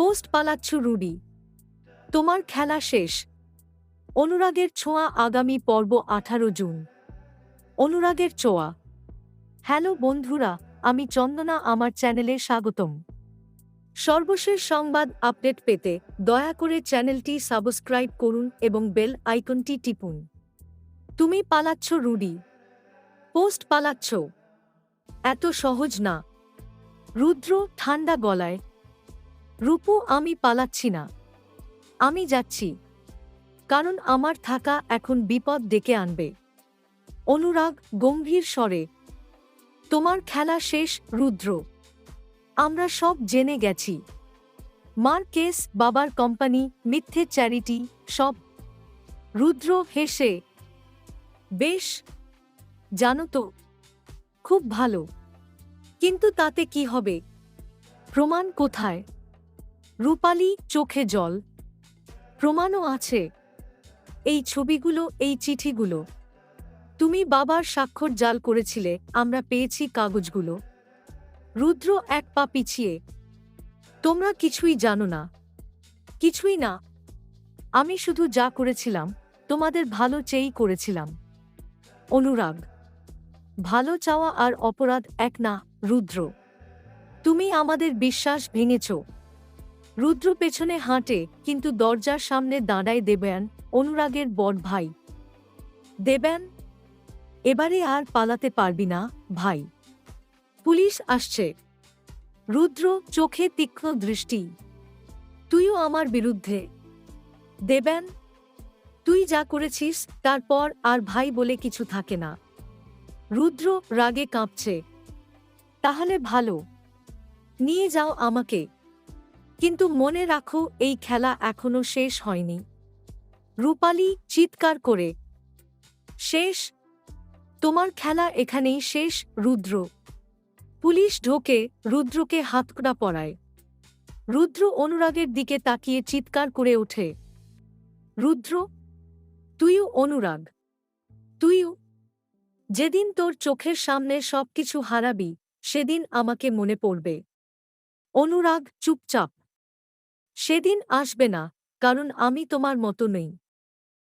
Post পালাচ্ছু Rudi. তোমার খেলা শেষ। অনুরাগের ছোঁয়া আগামী পর্ব আঠারো জুন। অনুরাগের ছোঁয়া। হ্যালো বন্ধুরা, আমি চন্দনা, আমার চ্যানেলে স্বাগতম। সর্বশেষ সংবাদ আপডেট পেতে দয়া করে চ্যানেলটি সাবস্ক্রাইব করুন এবং বেল আইকনটি টিপুন। তুমি পালাচ্ছ রুডি। পোস্ট পালাচ্ছ। এত সহজ না। রুদ্র ঠান্ডা গলায় রূপু, আমি পালাচ্ছি না। আমি যাচ্ছি। কারণ আমার থাকা এখন বিপদ ডেকে আনবে। অনুরাগ গম্ভীর স্বরে, তোমার খেলা শেষ, রুদ্র। আমরা সব জেনে গেছি। মার কেস, বাবার কোম্পানি, মিথ্যে চ্যারিটি, সব। রুদ্র হেসে, বেশ, জানো তো, খুব ভালো। কিন্তু তাতে কি হবে? প্রমাণ কোথায়? রূপালি চোখে জল। প্রমাণও আছে। এই ছবিগুলো, এই চিঠিগুলো। তুমি বাবার স্বাক্ষর জাল করেছিলে, আমরা পেয়েছি কাগজগুলো। রুদ্র এক পা পিছিয়ে। তোমরা কিছুই জানো না। কিছুই না। আমি শুধু যা করেছিলাম, তোমাদের ভালো চেয়েই করেছিলাম। অনুরাগ। ভালো চাওয়া আর অপরাধ এক না, রুদ্র। তুমি আমাদের বিশ্বাস ভেঙেছ। রুদ্র পেছনে হাঁটে, কিন্তু দরজার সামনে দাঁড়ায় দেবেন, অনুরাগের বড় ভাই। দেবেন, এবারে আর পালাতে পারবি না, ভাই। পুলিশ আসছে। রুদ্র চোখে তীক্ষ্ণ দৃষ্টি। তুইও আমার বিরুদ্ধে। দেবেন, তুই যা করেছিস, তারপর আর ভাই বলে কিছু থাকে না। রুদ্র রাগে কাঁপছে। তাহলে ভালো। নিয়ে যাও আমাকে। কিন্তু মনে রাখো, এই খেলা এখনও শেষ হয়নি। রূপালি চিৎকার করে, শেষ? তোমার খেলা এখানেই শেষ, রুদ্র। পুলিশ ঢোকে, রুদ্রকে হাতকড়া পরায়। রুদ্র অনুরাগের দিকে তাকিয়ে চিৎকার করে ওঠে, রুদ্র, তুইও অনুরাগ। তুইও, যেদিন তোর চোখের সামনে সবকিছু হারাবি, সেদিন আমাকে মনে পড়বে। অনুরাগ চুপচাপ সেদিন আসবে না কারণ আমি তোমার মতো নেই।